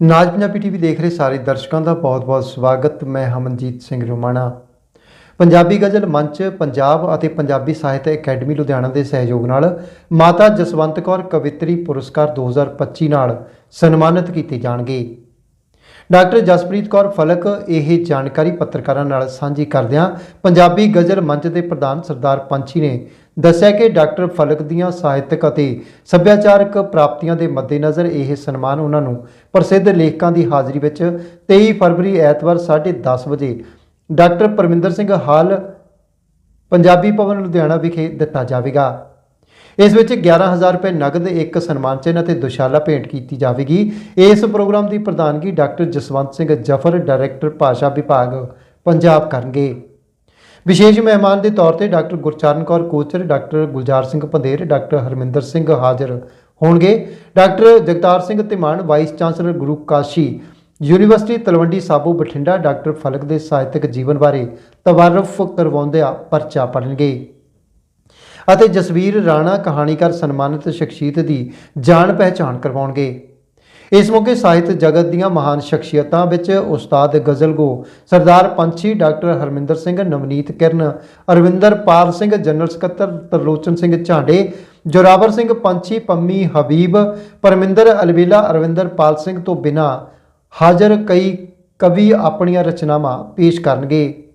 ਨਾਜ Punjabi TV ਦੇਖ ਰਹੇ ਸਾਰੇ ਦਰਸ਼ਕਾਂ ਦਾ ਬਹੁਤ-ਬਹੁਤ ਸਵਾਗਤ। ਮੈਂ ਹਮਨਜੀਤ ਸਿੰਘ ਰੋਮਾਣਾ। ਪੰਜਾਬੀ ਗਜ਼ਲ ਮੰਚ, ਪੰਜਾਬ ਅਤੇ ਪੰਜਾਬੀ ਸਾਹਿਤ ਅਕੈਡਮੀ ਲੁਧਿਆਣਾ ਦੇ ਸਹਿਯੋਗ ਨਾਲ ਮਾਤਾ ਜਸਵੰਤ ਕੌਰ ਕਵਿਤਰੀ ਪੁਰਸਕਾਰ 2025 ਨਾਲ ਸਨਮਾਨਿਤ ਕੀਤੇ ਜਾਣਗੇ। ਡਾਕਟਰ ਜਸਪ੍ਰੀਤ ਕੌਰ ਫਲਕ ਇਹ ਜਾਣਕਾਰੀ ਪੱਤਰਕਾਰਾਂ ਨਾਲ ਸਾਂਝੀ ਕਰਦਿਆਂ ਪੰਜਾਬੀ ਗਜ਼ਲ ਮੰਚ ਦੇ ਪ੍ਰਧਾਨ ਸਰਦਾਰ ਪੰਛੀ ਨੇ ਦੱਸਿਆ ਕਿ ਡਾਕਟਰ ਫਲਕ ਦੀਆਂ ਸਾਹਿਤਕ ਅਤੇ ਸੱਭਿਆਚਾਰਕ ਪ੍ਰਾਪਤੀਆਂ ਦੇ ਮੱਦੇਨਜ਼ਰ ਇਹ ਸਨਮਾਨ ਉਹਨਾਂ ਨੂੰ ਪ੍ਰਸਿੱਧ ਲੇਖਕਾਂ ਦੀ ਹਾਜ਼ਰੀ ਵਿੱਚ 23 ਫਰਵਰੀ ਐਤਵਾਰ 10:30 ਵਜੇ ਡਾਕਟਰ ਪਰਮਿੰਦਰ ਸਿੰਘ ਹਾਲ, ਪੰਜਾਬੀ ਭਵਨ ਲੁਧਿਆਣਾ ਵਿਖੇ ਦਿੱਤਾ ਜਾਵੇਗਾ। ਇਸ ਵਿੱਚ 11000 ਰੁਪਏ ਨਗਦ, ਇੱਕ ਸਨਮਾਨ ਚਿੰਨ੍ਹ ਅਤੇ ਦੁਸ਼ਾਲਾ ਭੇਂਟ ਕੀਤੀ ਜਾਵੇਗੀ। ਇਸ ਪ੍ਰੋਗਰਾਮ ਦੀ ਪ੍ਰਧਾਨਗੀ ਡਾਕਟਰ ਜਸਵੰਤ ਸਿੰਘ ਜਫਰ, ਡਾਇਰੈਕਟਰ ਭਾਸ਼ਾ ਵਿਭਾਗ, ਪੰਜਾਬ ਕਰਨਗੇ। ਵਿਸ਼ੇਸ਼ ਮਹਿਮਾਨ ਦੇ ਤੌਰ ਤੇ doctor Gurcharan Kaur Kochar, doctor Gulzar Singh Pander, doctor Harminder Singh ਹਾਜ਼ਰ ਹੋਣਗੇ। Doctor Jagtar Singh Dhiman, vice chancellor Guru Kashi, university Talwandi Sabo Bathinda, doctor Falak ਦੇ ਸਾਹਿਤਕ ਜੀਵਨ ਬਾਰੇ ਤਵਾਰਫ ਕਰਵਾਉਂਦਿਆਂ ਪਰਚਾ ਪੜਨਗੇ ਅਤੇ ਜਸਵੀਰ ਰਾਣਾ ਕਹਾਣੀਕਾਰ ਸਨਮਾਨਿਤ ਸ਼ਖਸੀਅਤ ਦੀ ਜਾਣ ਪਹਿਚਾਣ ਕਰਵਾਉਣਗੇ। ਇਸ ਮੌਕੇ ਸਾਹਿਤ ਜਗਤ ਦੀਆਂ ਮਹਾਨ ਸ਼ਖਸੀਅਤਾਂ ਵਿੱਚ ਉਸਤਾਦ ਗਜ਼ਲਗੋ ਸਰਦਾਰ ਪੰਛੀ ਡਾਕਟਰ ਹਰਮਿੰਦਰ ਸਿੰਘ, ਨਵਨੀਤ ਕਿਰਨ, ਅਰਵਿੰਦਰ ਪਾਲ ਸਿੰਘ, ਜਨਰਲ ਸਕੱਤਰ ਤਰਲੋਚਨ ਸਿੰਘ ਝਾਂਡੇ, ਜੋਰਾਵਰ ਸਿੰਘ ਪੰਛੀ, ਪੰਮੀ ਹਬੀਬ, ਪਰਮਿੰਦਰ ਅਲਵੇਲਾ, ਅਰਵਿੰਦਰ ਪਾਲ ਸਿੰਘ ਤੋਂ ਬਿਨਾ ਹਾਜ਼ਰ ਕਈ ਕਵੀ ਆਪਣੀਆਂ ਰਚਨਾਵਾਂ ਪੇਸ਼ ਕਰਨਗੇ।